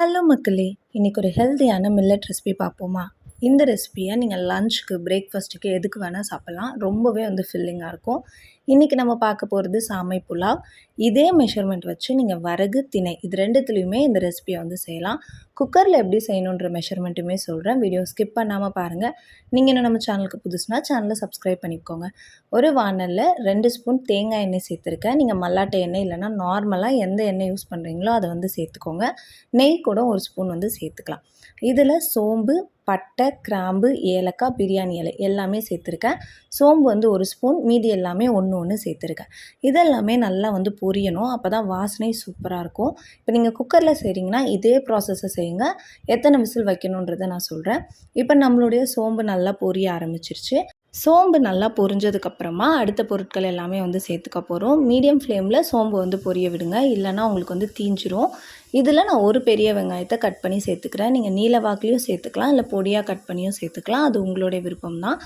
Hello மக்களே இன்றைக்கி ஒரு ஹெல்த்தியான மில்லட் ரெசிபி பார்ப்போமா? இந்த ரெசிபியை நீங்கள் லஞ்சுக்கு பிரேக்ஃபாஸ்ட்டுக்கு எதுக்கு வேணால் சாப்பிட்லாம். ரொம்பவே வந்து ஃபில்லிங்காக இருக்கும். இன்றைக்கி நம்ம பார்க்க போகிறது சாமை புலாவ். இதே மெஷர்மெண்ட் வச்சு நீங்கள் வரகு திணை இது ரெண்டுத்துலேயுமே இந்த ரெசிபியை வந்து செய்யலாம். குக்கரில் எப்படி செய்யணுன்ற மெஷர்மெண்ட்டுமே சொல்கிறேன் வீடியோ ஸ்கிப் பண்ணாமல் பாருங்கள் நீங்கள் இன்னும் நம்ம சேனலுக்கு புதுசுனா சேனலை சப்ஸ்கிரைப் பண்ணிக்கோங்க. ஒரு வானலில் ரெண்டு ஸ்பூன் தேங்காய் எண்ணெய் சேர்த்துருக்கேன். நீங்கள் மல்லாட்டை எண்ணெய் இல்லைனா நார்மலாக எந்த எண்ணெய் யூஸ் பண்ணுறீங்களோ அதை வந்து சேர்த்துக்கோங்க. நெய் கூட ஒரு ஸ்பூன் வந்து சேர்த்துக்கலாம். இதில் சோம்பு பட்டை கிராம்பு ஏலக்காய் பிரியாணி இலை எல்லாமே சேர்த்துருக்கேன். சோம்பு வந்து ஒரு ஸ்பூன் மீதி எல்லாமே ஒன்று ஒன்று சேர்த்துருக்கேன். இதெல்லாமே நல்லா வந்து பொரியணும். அப்போ தான் வாசனை சூப்பராக இருக்கும். இப்போ நீங்கள் குக்கரில் செய்கிறீங்கன்னா இதே ப்ராசஸை செய்யுங்க. எத்தனை விசில் வைக்கணுன்றதை நான் சொல்கிறேன் இப்போ நம்மளுடைய சோம்பு நல்லா பொரிய ஆரம்பிச்சிருச்சு. சோம்பு நல்லா பொரிஞ்சதுக்கப்புறமா அடுத்த பொருட்கள் எல்லாமே வந்து சேர்த்துக்க போகிறோம் மீடியம் ஃப்ளேமில் சோம்பு வந்து பொரிய விடுங்க. இல்லைனா உங்களுக்கு வந்து தீஞ்சிரும். இதில் நான் ஒரு பெரிய வெங்காயத்தை கட் பண்ணி சேர்த்துக்கிறேன். நீங்கள் நீல வாக்குலேயும் சேர்த்துக்கலாம் இல்லை பொடியாக கட் பண்ணியும் சேர்த்துக்கலாம். அது உங்களுடைய விருப்பம் தான்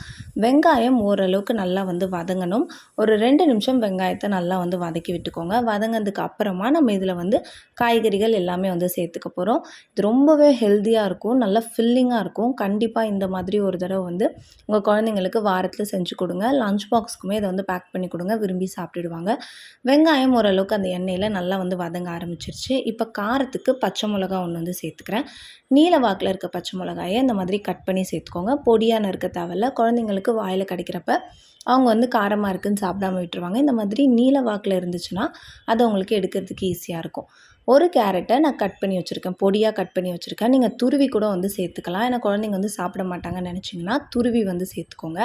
வெங்காயம் ஓரளவுக்கு நல்லா வந்து வதங்கணும். ஒரு ரெண்டு நிமிஷம் வெங்காயத்தை நல்லா வந்து வதக்கி விட்டுக்கோங்க. வதங்கினதுக்கு அப்புறமா நம்ம இதில் வந்து காய்கறிகள் எல்லாமே வந்து சேர்த்துக்க போகிறோம். இது ரொம்பவே ஹெல்த்தியாக இருக்கும் நல்லா ஃபில்லிங்காக இருக்கும். கண்டிப்பாக இந்த மாதிரி ஒரு தடவை வந்து உங்கள் குழந்தைங்களுக்கு வாரத்தில் செஞ்சு கொடுங்க. லஞ்ச் பாக்ஸ்க்குமே இதை வந்து பேக் பண்ணி கொடுங்க. விரும்பி சாப்பிட்டுடுவாங்க. வெங்காயம் ஓரளவுக்கு அந்த எண்ணெயில் நல்லா வந்து வதங்க ஆரம்பிச்சிருச்சு. இப்போ கா காரத்துக்கு பச்சை மிளகா ஒன்று வந்து சேர்த்துக்கிறேன். நீல வாக்கில் இருக்க பச்சை மிளகாயை இந்த மாதிரி கட் பண்ணி சேர்த்துக்கோங்க. பொடியான இருக்க தேவையில்ல. குழந்தைங்களுக்கு வாயில் கிடைக்கிறப்ப அவங்க வந்து காரமாக இருக்குதுன்னு சாப்பிடாம விட்டுருவாங்க. இந்த மாதிரி நீல வாக்கில் இருந்துச்சுன்னா அது அவங்களுக்கு எடுக்கிறதுக்கு ஈஸியாக இருக்கும். ஒரு கேரட்டை நான் கட் பண்ணி வச்சுருக்கேன் பொடியாக கட் பண்ணி வச்சுருக்கேன். நீங்கள் துருவி கூட வந்து சேர்த்துக்கலாம். ஏன்னா குழந்தைங்க வந்து சாப்பிட மாட்டாங்கன்னு நினச்சிங்கன்னா துருவி வந்து சேர்த்துக்கோங்க.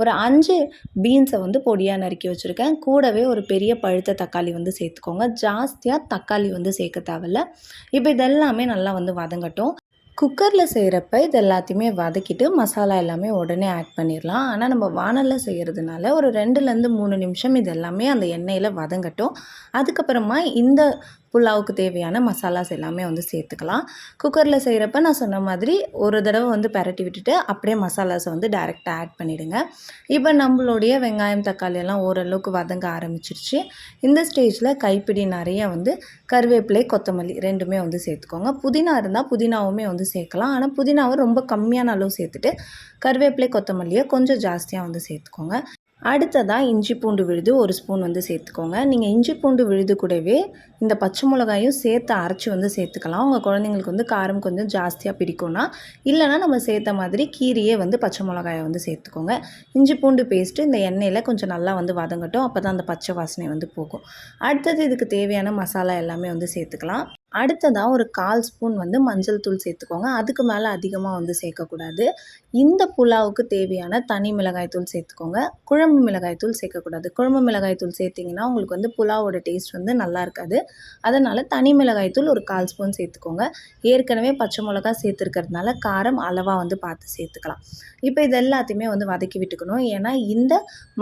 ஒரு அஞ்சு பீன்ஸை வந்து பொடியாக நறுக்கி வச்சுருக்கேன். கூடவே ஒரு பெரிய பழுத்த தக்காளி வந்து சேர்த்துக்கோங்க. ஜாஸ்தியாக தக்காளி வந்து சேர்க்க தேவையில்ல. இப்போ இதெல்லாமே நல்லா வந்து வதங்கட்டும். குக்கரில் செய்கிறப்ப இது எல்லாத்தையுமே வதக்கிட்டு மசாலா எல்லாமே உடனே ஆட் பண்ணிடலாம் ஆனால் நம்ம வானலில் செய்கிறதுனால ஒரு ரெண்டுலேருந்து மூணு நிமிஷம் இது எல்லாமே அந்த எண்ணெயில் வதங்கட்டும். அதுக்கப்புறமா இந்த புலாவுக்கு தேவையான மசாலாஸ் எல்லாமே வந்து சேர்த்துக்கலாம். குக்கரில் செய்கிறப்ப நான் சொன்ன மாதிரி ஒரு தடவை வந்து பரட்டி விட்டுட்டு அப்படியே மசாலாஸை வந்து டேரெக்டாக ஆட் பண்ணிவிடுங்க இப்போ நம்மளுடைய வெங்காயம் தக்காளி எல்லாம் ஓரளவுக்கு வதங்க ஆரம்பிச்சிருச்சு. இந்த ஸ்டேஜில் கைப்பிடி நிறைய வந்து கருவேப்பிலை கொத்தமல்லி ரெண்டுமே வந்து சேர்த்துக்கோங்க. புதினா இருந்தால் புதினாவுமே வந்து சேர்க்கலாம். ஆனால் புதினாவை ரொம்ப கம்மியான அளவு சேர்த்துட்டு கருவேப்பிலை கொத்தமல்லியை கொஞ்சம் ஜாஸ்தியாக வந்து சேர்த்துக்கோங்க. அடுத்ததாக இஞ்சி பூண்டு விழுது ஒரு ஸ்பூன் வந்து சேர்த்துக்கோங்க. நீங்கள் இஞ்சி பூண்டு விழுது கூடவே இந்த பச்சை மிளகாயும் சேர்த்து அரைச்சி வந்து சேர்த்துக்கலாம். உங்கள் குழந்தைங்களுக்கு வந்து காரம் கொஞ்சம் ஜாஸ்தியாக பிடிக்கும்னா இல்லைனா நம்ம சேர்த்த மாதிரி கீரியே வந்து பச்சை மிளகாயை வந்து சேர்த்துக்கோங்க. இஞ்சி பூண்டு பேஸ்ட்டு இந்த எண்ணெயில் கொஞ்சம் நல்லா வந்து வதங்கட்டும். அப்போ தான் அந்த பச்சை வாசனை வந்து போகும். அடுத்தது இதுக்கு தேவையான மசாலா எல்லாமே வந்து சேர்த்துக்கலாம். அடுத்ததாக ஒரு கால் ஸ்பூன் வந்து மஞ்சள் தூள் சேர்த்துக்கோங்க. அதுக்கு மேலே அதிகமாக வந்து சேர்க்கக்கூடாது. இந்த புலாவுக்கு தேவையான தனி மிளகாய் தூள் சேர்த்துக்கோங்க. குழம்பு மிளகாய் தூள் சேர்க்கக்கூடாது. குழம்பு மிளகாய் தூள் சேர்த்திங்கன்னா உங்களுக்கு வந்து புலாவோட டேஸ்ட் வந்து நல்லா இருக்காது. அதனால் தனி மிளகாய் தூள் ஒரு கால் ஸ்பூன் சேர்த்துக்கோங்க. ஏற்கனவே பச்சை மிளகா சேர்த்துருக்கிறதுனால காரம் அளவாக வந்து பார்த்து சேர்த்துக்கலாம். இப்போ இது எல்லாத்தையுமே வந்து வதக்கி விட்டுக்கணும். ஏன்னா இந்த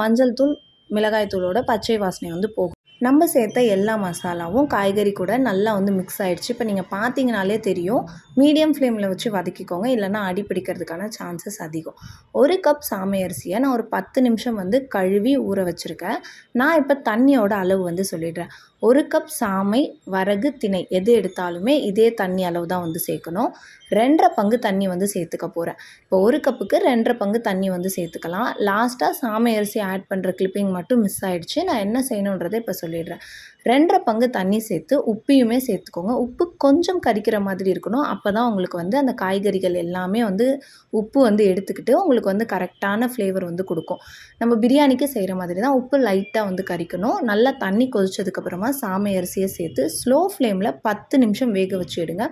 மஞ்சள் தூள் மிளகாய் தூளோட பச்சை வாசனை வந்து போகும். நம்ம சேர்த்த எல்லா மசாலாவும் காய்கறி கூட நல்லா வந்து மிக்ஸ் ஆகிடுச்சு இப்போ நீங்கள் பார்த்தீங்கனாலே தெரியும். மீடியம் ஃப்ளேமில் வச்சு வதக்கிக்கோங்க. இல்லைனா அடி பிடிக்கிறதுக்கான சான்சஸ் அதிகம். ஒரு கப் சாமை அரிசியை நான் ஒரு பத்து நிமிஷம் வந்து கழுவி ஊற வச்சுருக்கேன். நான் இப்போ தண்ணியோட அளவு வந்து சொல்லிடுறேன். ஒரு கப் சாமை வரகு திணை எது எடுத்தாலுமே இதே தண்ணி அளவு தான் வந்து சேர்க்கணும். ரெண்டரை பங்கு தண்ணி வந்து சேர்த்துக்க போகிறேன் இப்போ ஒரு கப்புக்கு ரெண்டரை பங்கு தண்ணி வந்து சேர்த்துக்கலாம். லாஸ்ட்டாக சாமை அரிசி ஆட் பண்ணுற கிளிப்பிங் மட்டும் மிஸ் ஆகிடுச்சு நான் என்ன செய்யணுன்றதை இப்போ சொல்லிடுறேன் ரெண்டரை பங்கு தண்ணி சேர்த்து உப்பையுமே சேர்த்துக்கோங்க. உப்பு கொஞ்சம் கரிக்கிற மாதிரி இருக்கணும். அப்போ தான் உங்களுக்கு வந்து அந்த காய்கறிகள் எல்லாமே வந்து உப்பு வந்து எடுத்துக்கிட்டு உங்களுக்கு வந்து கரெக்டான ஃப்ளேவர் வந்து கொடுக்கும். நம்ம பிரியாணிக்கு செய்கிற மாதிரி தான் உப்பு லைட்டாக வந்து கறிக்கணும் நல்லா தண்ணி கொதிச்சதுக்கப்புறமா சாமை அரிசியை சேர்த்து ஸ்லோ ஃப்ளேமில் பத்து நிமிஷம் வேக வச்சு எடுங்க.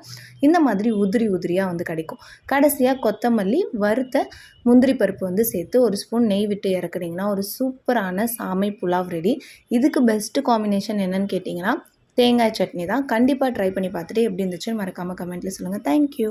இந்த மாதிரி உதிரி உதிரியாக வந்து கிடைக்கும். கடைசியாக கொத்தமல்லி வறுத்த முந்திரி பருப்பு வந்து சேர்த்து ஒரு ஸ்பூன் நெய் விட்டு இறக்குறீங்கன்னா ஒரு சூப்பரான சாமை புலாவ் ரெடி இதுக்கு பெஸ்ட்டு காம்பினேஷன் என்னென்னு என்னென்னு கேட்டிங்கன்னா தேங்காய் சட்னி தான். கண்டிப்பாக ட்ரை பண்ணி பார்த்துட்டு எப்படி இருந்துச்சுன்னு மறக்காமல் கமெண்ட்டில் சொல்லுங்கள் தேங்க்யூ